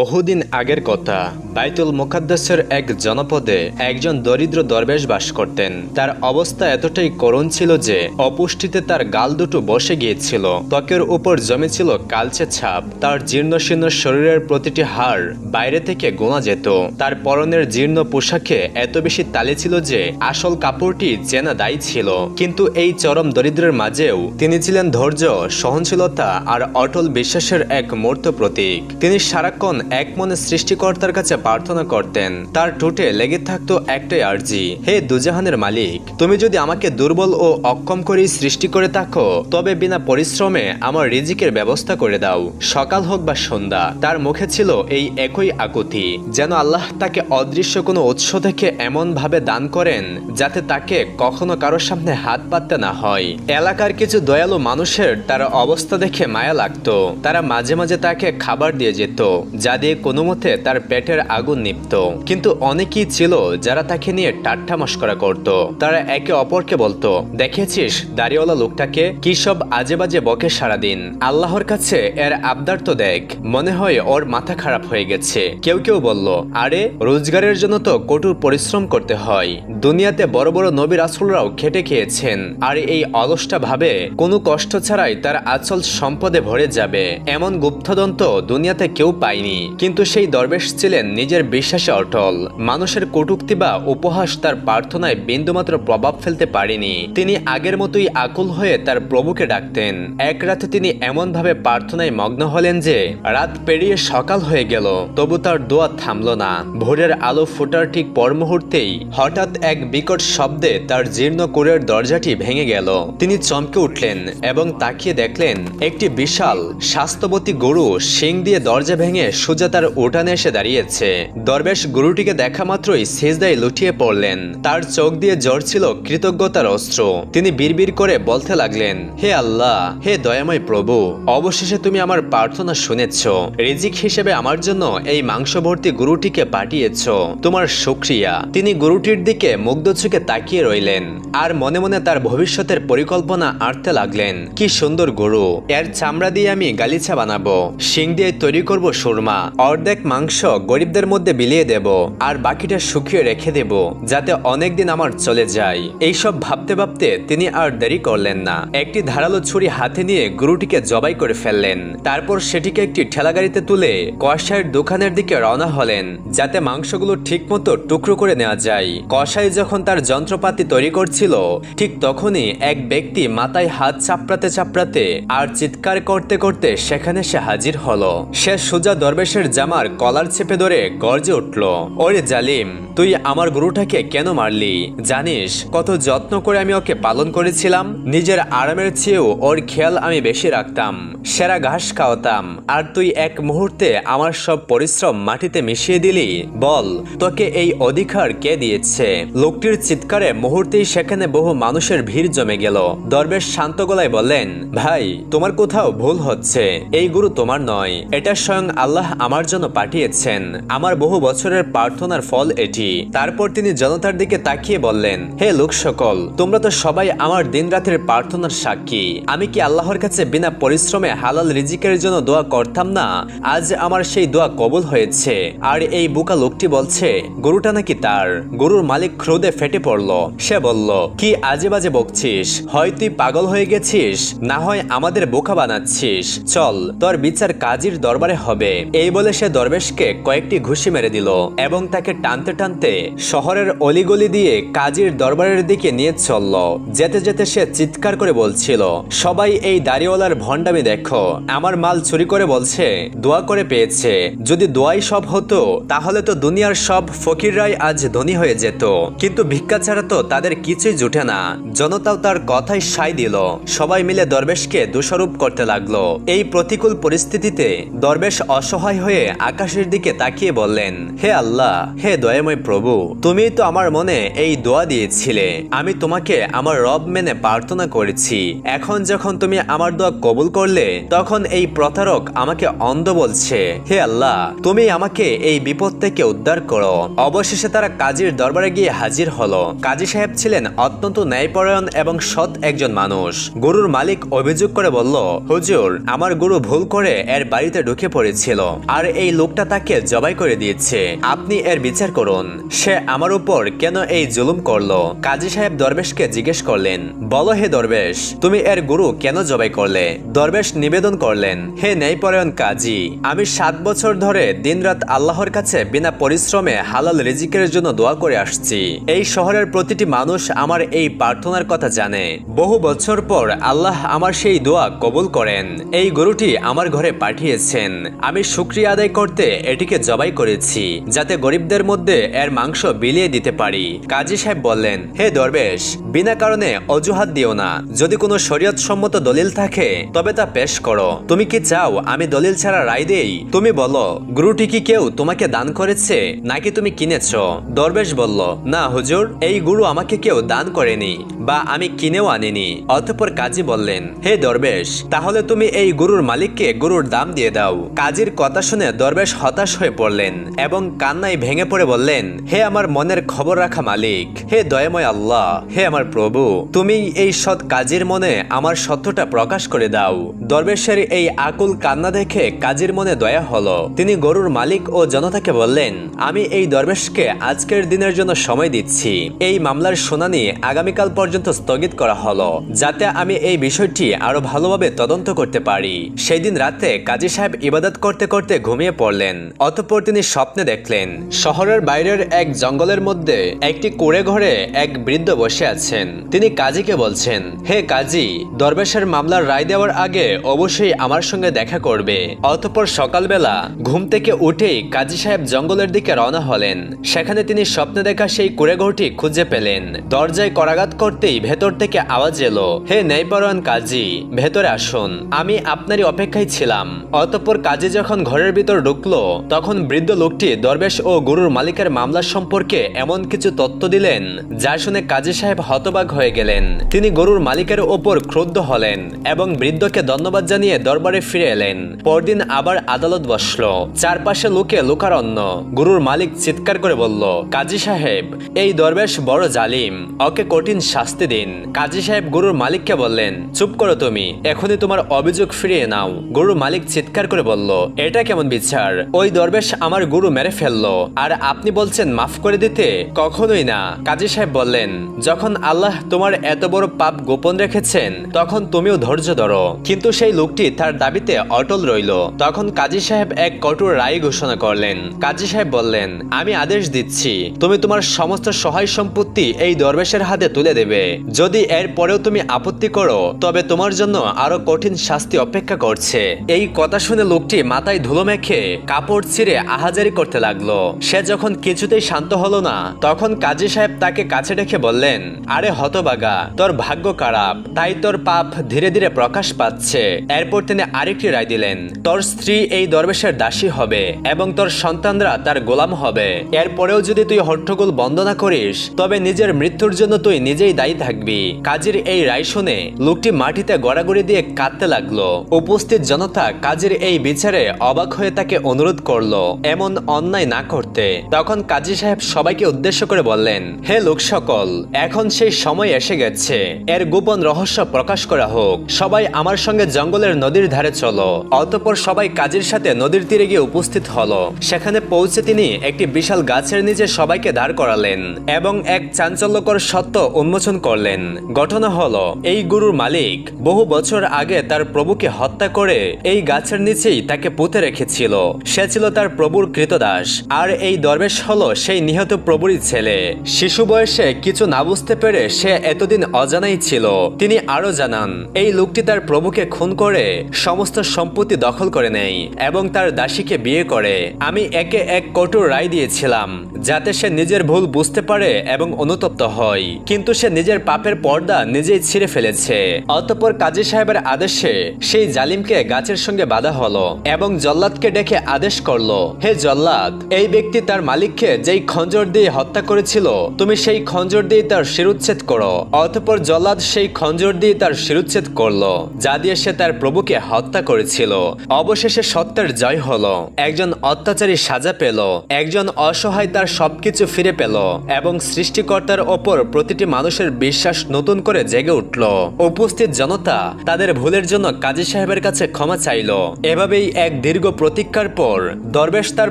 বহুদিন আগের কথা, বাইতুল মুকাদ্দাসের এক জনপদে একজন দরিদ্র দরবেশ বাস করতেন। তার অবস্থা এতটাই করুণ ছিল যে, অপুষ্টিতে তার গাল দুটো বসে গিয়েছিল। ত্বকের উপর জমেছিল কালচে ছাপ। তার জীর্ণশীর্ণ শরীরের প্রতিটি হাড় বাইরে থেকে গোনা যেত। তার পরনের জীর্ণ পোশাকে এত বেশি তালে ছিল যে, আসল কাপড়টি চেনা দায়ী ছিল। কিন্তু এই চরম দরিদ্রের মাঝেও তিনি ছিলেন ধৈর্য, সহনশীলতা আর অটল বিশ্বাসের এক মূর্ত প্রতীক। তিনি সারাক্ষণ এক মনে সৃষ্টিকর্তার কাছে প্রার্থনা করতেন। তার ঠোঁটে লেগে থাকতো একটাই আর্জি। হে দুজাহানের মালিক, তুমি যদি আমাকে দুর্বল ও অক্ষম করে সৃষ্টি করে থাকো, তবে বিনা পরিশ্রমে আমার রিজিকের ব্যবস্থা করে দাও। সকাল হোক বা সন্ধ্যা, তার মুখে ছিল এই একই আকুতি। যেন আল্লাহ তাকে অদৃশ্য কোনো উৎস থেকে এমন ভাবে দান করেন, যাতে তাকে কখনো কারোর সামনে হাত পাততে না হয়। এলাকার কিছু দয়ালু মানুষের তার অবস্থা দেখে মায়া লাগতো। তারা মাঝে মাঝে তাকে খাবার দিয়ে যেত, যা দিয়ে কোনো মতে তার পেটের আগুন নিপত কিন্তু অনেকেই ছিল যারা তাকে নিয়ে টাট্টা মস্করা করত। তারা একে অপরকে বলতো, দেখেছিস দাড়িওয়ালা লোকটাকে? কি সব আজে বাজে বকে সারাদিন। আল্লাহর কাছে এর আবদার তো দেখ। মনে হয় ওর মাথা খারাপ হয়ে গেছে। কেউ কেউ বলল, আরে, রোজগারের জন্য তো কঠোর পরিশ্রম করতে হয়। দুনিয়াতে বড় বড় নবী রাসুলরাও খেটে খেয়েছেন। আর এই অলসটা ভাবে কোনো কষ্ট ছাড়াই তার আচল সম্পদে ভরে যাবে। এমন গুপ্তদন্ত দুনিয়াতে কেউ পায়নি। কিন্তু সেই দরবেশ ছিলেন নিজের বিশ্বাসে অটল। মানুষের কটুক্তি বা উপহাস তার প্রার্থনায় বিন্দুমাত্র প্রভাব ফেলতে পারেনি। তিনি আগের মতোই আকুল হয়ে তার প্রভুকে ডাকতেন। এক রাতে তিনি এমনভাবে প্রার্থনায় মগ্ন হলেন যে, রাত পেরিয়ে সকাল হয়ে গেল, তবু তার দোয়া থামল না। ভোরের আলো ফোটার ঠিক পর মুহূর্তেই হঠাৎ এক বিকট শব্দে তার জীর্ণ কোরের দরজাটি ভেঙে গেল। তিনি চমকে উঠলেন এবং তাকিয়ে দেখলেন, একটি বিশাল, স্বাস্থ্যবতী গরু শিং দিয়ে দরজা ভেঙে সোজা তার উঠানে এসে দাঁড়িয়েছে। দরবেশ গরুটিকে দেখা মাত্রই সেজদায় লুটিয়ে পড়লেন। তার চোখ দিয়ে জ্বর ছিল কৃতজ্ঞতার অস্ত্র। তিনি বিড়বিড় করে বলতে লাগলেন, হে আল্লাহ, হে দয়াময় প্রভু, অবশেষে তুমি আমার প্রার্থনা শুনেছ। রিজিক হিসেবে আমার জন্য এই মাংস ভর্তি গরুটিকে পাঠিয়েছ। তোমার শুক্রিয়া তিনি গুরুটির দিকে মুগ্ধ তাকিয়ে রইলেন আর মনে মনে তার ভবিষ্যতের পরিকল্পনা আঁটতে লাগলেন, কি সুন্দর গরু, এর চামড়া দিয়ে আমি গালিচা বানাবো, শিং দিয়ে তৈরি করব সুরমা। অর্ধেক মাংস গরিবদের মধ্যে বিলিয়ে দেব আর বাকিটা শুকিয়ে রেখে দেব, যাতে অনেকদিন আমার চলে যায়। এইসব ভাবতে ভাবতে তিনি আর দেরি করলেন না। একটি ধারালো ছুরি হাতে নিয়ে গরুটিকে জবাই করে ফেললেন। তারপর সেটিকে একটি ঠেলাগাড়িতে তুলে কষাইয়ের দোকানের দিকে রওনা হলেন, যাতে মাংসগুলো ঠিকমতো টুকরো করে নেওয়া যায়। কষাই যখন তার যন্ত্রপাতি তৈরি করছিল, ঠিক তখনই এক ব্যক্তি মাথায় হাত চাপড়াতে চাপড়াতে আর চিৎকার করতে করতে সেখানে সে হাজির হলো। সে সোজা দরবেশের জামার কলার চেপে ধরে গর্জে উঠল, ওরে জালিম, তুই আমার গরুটাকে কেন মারলি? জানিস কত যত্ন করে আমি ওকে পালন করেছিলাম? নিজের আরামের চেয়েও ওর খেয়াল আমি বেশি রাখতাম, সেরা ঘাস খাওয়াতাম। আর তুই এক মুহূর্তে আমার সব পরিশ্রম মাটিতে মিশিয়ে দিলি? বল, তোকে এই অধিকার কে দিয়েছে? লোকটির চিৎকারে মুহূর্তেই সেখানে বহু মানুষের ভিড় জমে গেল। দরবেশ শান্ত গলায় বললেন, ভাই, তোমার কোথাও ভুল হচ্ছে। এই গুরু তোমার নয়। এটা স্বয়ং আল্লাহ আমার জন্য পাঠিয়েছেন। আমার বহু বছরের প্রার্থনার ফল এটি। তারপর তিনি জনতার দিকে তাকিয়ে বললেন, হে লোক সকল, তোমরা তো সবাই আমার দিন রাতের প্রার্থনার সাক্ষী। আমি কি আল্লাহর কাছে বিনা পরিশ্রমে হালাল রিজিকের জন্য দোয়া করতাম না? আজ আমার সেই দোয়া কবুল হয়েছে। আর এই বোকা লোকটি বলছে, গরুটা নাকি তার? গরুর মালিক ক্রোধে ফেটে পড়ল। সে বলল, কি আজে বাজে বকছিস? হয় তুই পাগল হয়ে গেছিস? না হয় আমাদের বোকা বানাচ্ছিস। চল, তোর বিচার কাজীর দরবারে হবে। এই বলে সে দরবেশকে কয়েকটি ঘুষি মেরে দিল এবং তাকে টানতে টানতে শহরের অলিগলি দিয়ে কাজীর দরবারের দিকে নিয়ে চলল। যেতে যেতে সে চিৎকার করে বলছিল, সবাই এই দাড়িওয়ালার ভণ্ডামি দেখো। আমার মাল চুরি করে বলছে, দোয়া করে পেয়েছে। যদি দোয়াই সব হতো, তাহলে তো দুনিয়ার সব ফকিররাই আজ ধনী হয়ে যেত। কিন্তু ভিক্ষা ছাড়া তো তাদের কিছুই জুটে না। জনতাও তার কথাই সাই দিল। সবাই মিলে দরবেশকে দোষারোপ করতে লাগল। এই প্রতিকূল পরিস্থিতিতে দরবেশ অসহায় হয়ে আকাশের দিকে তাকিয়ে বললেন, হে আল্লাহ, হে দয়াময় প্রভু, তুমি তো আমার মনে এই দোয়া দিয়েছিলে। আমি তোমাকে আমার রব মেনে প্রার্থনা করেছি। এখন যখন তুমি আমার দোয়া কবুল করলে, তখন এই প্রতারক আমাকে অন্ধ বলছে। হে আল্লাহ, তুমি আমাকে এই বিপদ থেকে উদ্ধার করো। অবশেষে তারা কাজীর দরবারে গিয়ে হাজির হলো। কাজী সাহেব ছিলেন অত্যন্ত ন্যায়পরায়ণ এবং সৎ একজন মানুষ। গরুর মালিক অভিযোগ করে বলল, হুজুর, আমার গরু ভুল করে এর বাড়িতে ঢুকে পড়েছিল। আর এই লোকটা তাকে জবাই করে দিয়েছে। আপনি এর বিচার করুন। সে আমার উপর কেন এই জুলুম করল? কাজী সাহেব দরবেশকে জিজ্ঞেস করলেন, বলো হে দরবেশ, তুমি এর গুরু কেন জবাই করলে? দরবেশ নিবেদন করলেন, হে ন্যায়পরায়ণ কাজী, আমি সাত বছর ধরে দিনরাত আল্লাহর কাছে বিনা পরিশ্রমে হালাল রিজিকের জন্য দোয়া করে আসছি। এই শহরের প্রতিটি মানুষ আমার এই প্রার্থনার কথা জানে। বহু বছর পর আল্লাহ আমার সেই দোয়া কবুল করেন। এই গরুটি আমার ঘরে পাঠিয়েছেন। আমি শুক্রিয়া আদায় করতে এটিকে জবাই করেছি, যাতে গরিবদের মধ্যে এর মাংস বিলিয়ে দিতে পারি। কাজী সাহেব বললেন, হে দরবেশ, বিনা কারণে অজুহাত দিও না। যদি কোনো শরীয়ত সম্মত দলিল থাকে, তবে তা পেশ করো। তুমি কি চাও আমি দলিল ছাড়া রায় দেই? তুমি বলো, গুরুটি কি কেউ তোমাকে দান করেছে, নাকি তুমি কিনেছ? দরবেশ বলল, না হুজুর, এই গুরু আমাকে কেউ দান করেনি, বা আমি কিনেও আনিনি। অতঃপর কাজী বললেন, হে দরবেশ, তাহলে তুমি এই গুরুর মালিককে গুরুর দাম দিয়ে দাও। কাজীর কথা শুনে দরবেশ হতাশ হয়ে পড়লেন এবং কান্নায় ভেঙে পড়ে বললেন, হে আমার মনের খবর রাখা মালিক, হে দয়াময় আল্লাহ, হে আমার প্রভু, তুমি এই সৎ কাজীর মনে আমার সত্যটা প্রকাশ করে দাও। দরবেশের এই আকুল কান্না দেখে কাজীর মনে দয়া হলো। তিনি গরুর মালিক ও জনতাকে বললেন, আমি এই দরবেশকে আজকের দিনের জন্য সময় দিচ্ছি। এই মামলার শুনানি আগামীকাল পর্যন্ত স্থগিত করা হলো, যাতে আমি এই বিষয়টি আরও ভালোভাবে তদন্ত করতে পারি। সেই দিন রাতে কাজী সাহেব ইবাদত করতে করতে ঘুমিয়ে পড়লেন। অতঃপর তিনি স্বপ্নে দেখলেন, শহরের বাইরের এক জঙ্গলের মধ্যে একটি কুড়ে ঘরে এক বৃদ্ধ বসে আছেন। তিনি কাজীকে বলছেন, হে কাজী, দরবেশের মামলার রায় দেওয়ার আগে অবশ্যই আমার সঙ্গে দেখা করবে। অতঃপর সকালবেলা ঘুম থেকে উঠেই কাজী সাহেব জঙ্গলের দিকে রওনা হলেন। সেখানে তিনি স্বপ্নে দেখা সেই কুড়েঘরটি খুঁজে পেলেন। দরজায় করাঘাত করতেই ভেতর থেকে আওয়াজ এলো, হে ন্যায়পরায়ণ কাজী, ভেতরে আসুন, আমি আপনারই অপেক্ষায় ছিলাম। অতঃপর কাজী যখন ঘরের ভিতর ঢুকলো, তখন বৃদ্ধ লোকটি দরবেশ ও গুরুর মালিকের মামলা সম্পর্কে এমন কিছু তথ্য দিলেন, যা শুনে কাজী সাহেব হতবাক হয়ে গেলেন। তিনি গরুর মালিকের ওপর ক্রুদ্ধ হলেন এবং বৃদ্ধকে ধন্যবাদ জানিয়ে দরবারে ফিরে এলেন। পরদিন আবার আদালত বসল। চারপাশে লোকে লোকারণ্য। গুরুর মালিক চিৎকার করে বলল, কাজী সাহেব, এই দরবেশ বড় জালিম, ওকে কঠিন শাস্তি দিন। কাজী সাহেব গরুর মালিককে বললেন, চুপ করো তুমি, এখনই তোমার অভিযোগ ফিরিয়ে নাও। গরুর মালিক চিৎকার করে বলল, এটা কেমন বিচার? ওই দরবেশ আমার গুরু মেরে ফেলল। আর আপনি বলছেন মাফ করে দিতে? কখনোই না। কাজী সাহেব বললেন, যখন আল্লাহ তোমার এত বড় পাপ গোপন রেখেছেন, তখন তুমিও ধৈর্য ধরো। কিন্তু সেই লোকটি তার দাবিতে অটল রইল। তখন কাজী সাহেব এক কঠোর রায় ঘোষণা করলেন। কাজী সাহেব বললেন, আমি আদেশ দিচ্ছি, তুমি তোমার সমস্ত সহায় সম্পত্তি এই দরবেশের হাতে তুলে দেবে। যদি এর পরেও তুমি আপত্তি করো, তবে তোমার জন্য আরও কঠিন শাস্তি অপেক্ষা করছে। এই কথা শুনে লোকটি মাথায় ধুলো মেখে কাপড় ছিঁড়ে আহাজারি করতে লাগল। সে যখন কিছুতেই শান্ত হলো না, তখন কাজী সাহেব তাকে কাছে ডেকে বললেন, আরে হতবাগা, তোর ভাগ্য খারাপ, তাই তোর পাপ ধীরে ধীরে প্রকাশ পাচ্ছে। এরপর তিনি আরেকটি রায় দিলেন, তোর স্ত্রী এই দরবেশের দাসী হবে এবং তোর সন্তানরা তার গোলাম হবে। এরপরেও যদি তুই হট্টগোল বন্ধ না করিস, তবে নিজের মৃত্যুর জন্য তুই নিজেই দায়ী থাকবি। কাজীর এই রায় শুনে লোকটি মাটিতে গড়াগড়ি দিয়ে কাঁদতে লাগল। উপস্থিত জনতা কাজীর এই বিচারে অবাক হয়ে তাকে অনুরোধ করল এমন অন্যায় না করতে। তখন কাজী সাহেব সবাইকে উদ্দেশ্য করে বললেন, হে লোক সকল, এখন সেই সময় এসে গেছে। এর গোপন রহস্য প্রকাশ করা হোক। সবাই আমার সঙ্গে জঙ্গলের নদীর ধারে চলো। অতঃপর সবাই কাজীর সাথে নদীর তীরে গিয়ে উপস্থিত হলো। সেখানে পৌঁছে তিনি একটি বিশাল গাছের নিচে সবাইকে দাঁড় করালেন এবং এক চাঞ্চল্যকর সত্য উন্মোচন করলেন। ঘটনা হলো, এই গুরুর মালিক বহু বছর আগে তার প্রভুকে হত্যা করে এই গাছের নিচেই তাকে পুঁতে রেখেছিল। সে ছিল তার প্রভুর কৃতদাস। আর এই দরবেশ হলো সেই নিহত প্রভুরই ছেলে। শিশু বয়সে কিছু না বুঝতে পেরে সে এতদিন অজানাই ছিল। তিনি আরও জানান, এই লোকটি তার প্রভুকে খুন করে সমস্ত সম্পত্তি দখল করে নেয় এবং তার দাসীকে বিয়ে করে। আমি একে এক কঠোর রায় দিয়েছিলাম, যাতে সে নিজের ভুল বুঝতে পারে এবং অনুতপ্ত হয়। কিন্তু সে নিজের পাপের পর্দা নিজেই ছিঁড়ে ফেলেছে। অতঃপর কাজী সাহেবের আদেশে সেই জালিমকে গাছের সঙ্গে বাধা হলো এবং জল্লাদকে ডেকে আদেশ করল, হে জল্লাদ, এই ব্যক্তি তার মালিককে যেই খঞ্জর দিয়ে হত্যা করেছিল, তুমি সেই খঞ্জর দিয়ে তার শিরুচ্ছেদ করো, অতঃপর জল্লাদ সেই খঞ্জর দিয়ে তার শিরুচ্ছেদ করল, যা দিয়ে সে তার প্রভুকে হত্যা করেছিল। অবশেষে সত্যের জয় হলো। একজন অত্যাচারী সাজা পেল, একজন অসহায় তার সবকিছু ফিরে পেল, এবং সৃষ্টিকর্তার ওপর প্রতিটি মানুষের বিশ্বাস নতুন করে জেগে উঠল। উপস্থিত জনতা তাদের ভুলের জন্য কাজী সাহেবের কাছে ক্ষমা চাইল। এভাবেই এক দীর্ঘ প্রতীক্ষার পর দরবেশ তার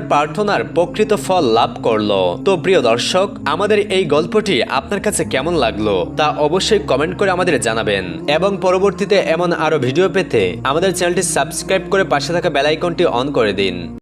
প্রার্থনার প্রকৃত ফল লাভ করল। তো প্রিয় দর্শক, আমাদের এই গল্পটি আপনার কাছে কেমন লাগল তা অবশ্যই কমেন্ট করে আমাদের জানাবেন। এবং পরবর্তীতে এমন আরও ভিডিও পেতে আমাদের চ্যানেলটি সাবস্ক্রাইব করে পাশে থাকা বেলাইকনটি অন করে দিন।